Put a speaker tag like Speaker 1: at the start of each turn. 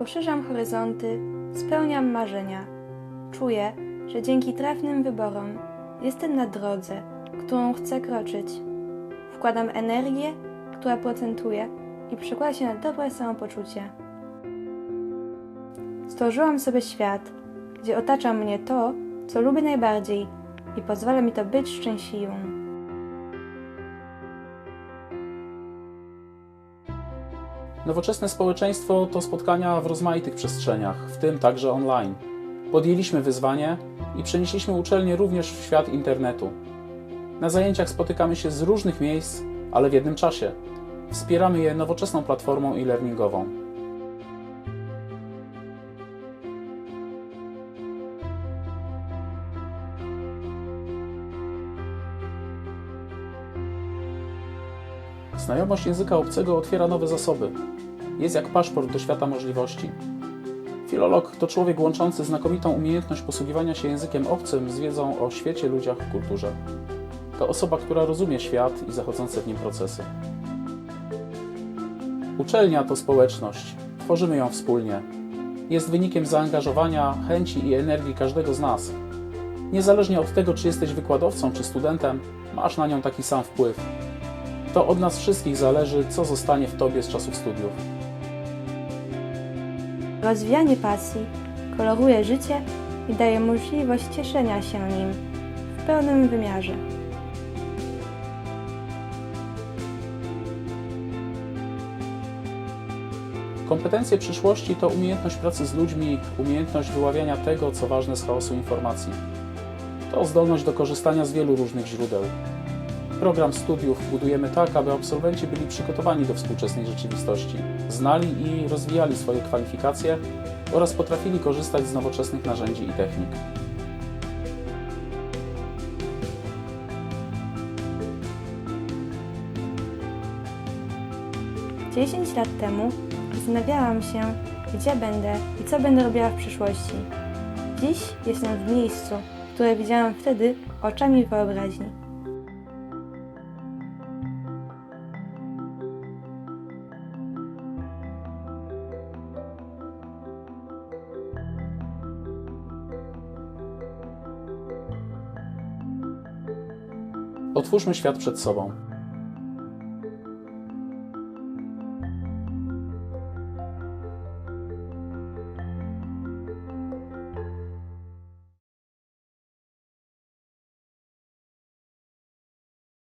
Speaker 1: Poszerzam horyzonty, spełniam marzenia. Czuję, że dzięki trafnym wyborom jestem na drodze, którą chcę kroczyć. Wkładam energię, która procentuje i przekłada się na dobre samopoczucie. Stworzyłam sobie świat, gdzie otacza mnie to, co lubię najbardziej i pozwala mi to być szczęśliwą.
Speaker 2: Nowoczesne społeczeństwo to spotkania w rozmaitych przestrzeniach, w tym także online. Podjęliśmy wyzwanie i przenieśliśmy uczelnię również w świat internetu. Na zajęciach spotykamy się z różnych miejsc, ale w jednym czasie. Wspieramy je nowoczesną platformą e-learningową. Znajomość języka obcego otwiera nowe zasoby. Jest jak paszport do świata możliwości. Filolog to człowiek łączący znakomitą umiejętność posługiwania się językiem obcym z wiedzą o świecie, ludziach, kulturze. To osoba, która rozumie świat i zachodzące w nim procesy. Uczelnia to społeczność. Tworzymy ją wspólnie. Jest wynikiem zaangażowania, chęci i energii każdego z nas. Niezależnie od tego, czy jesteś wykładowcą czy studentem, masz na nią taki sam wpływ. To od nas wszystkich zależy, co zostanie w tobie z czasów studiów.
Speaker 1: Rozwijanie pasji koloruje życie i daje możliwość cieszenia się nim w pełnym wymiarze.
Speaker 2: Kompetencje przyszłości to umiejętność pracy z ludźmi, umiejętność wyławiania tego, co ważne z chaosu informacji. To zdolność do korzystania z wielu różnych źródeł. Program studiów budujemy tak, aby absolwenci byli przygotowani do współczesnej rzeczywistości, znali i rozwijali swoje kwalifikacje oraz potrafili korzystać z nowoczesnych narzędzi i technik.
Speaker 1: Dziesięć lat temu zastanawiałam się, gdzie będę i co będę robiła w przyszłości. Dziś jestem w miejscu, które widziałam wtedy oczami wyobraźni.
Speaker 2: Otwórzmy świat przed sobą.